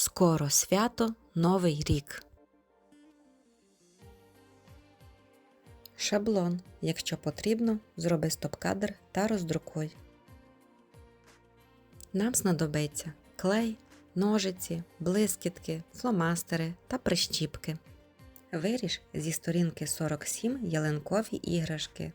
Скоро свято Новий рік. Шаблон. Якщо потрібно, зроби стоп-кадр та роздрукуй. Нам знадобиться клей, ножиці, блискітки, фломастери та прищіпки. Виріж зі сторінки 47 ялинкові іграшки.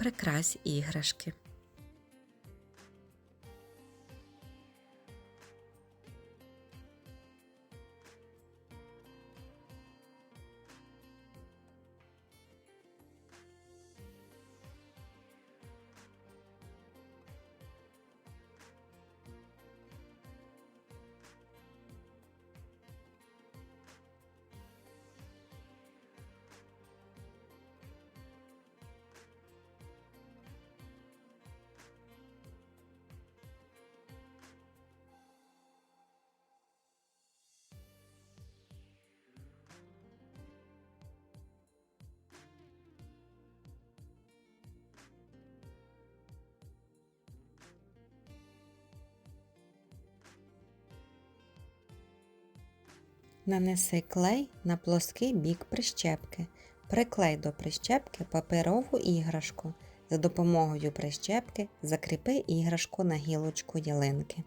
Прикрась іграшки. Нанеси клей на плоский бік прищепки. Приклей до прищепки паперову іграшку. За допомогою прищепки закріпи іграшку на гілочку ялинки.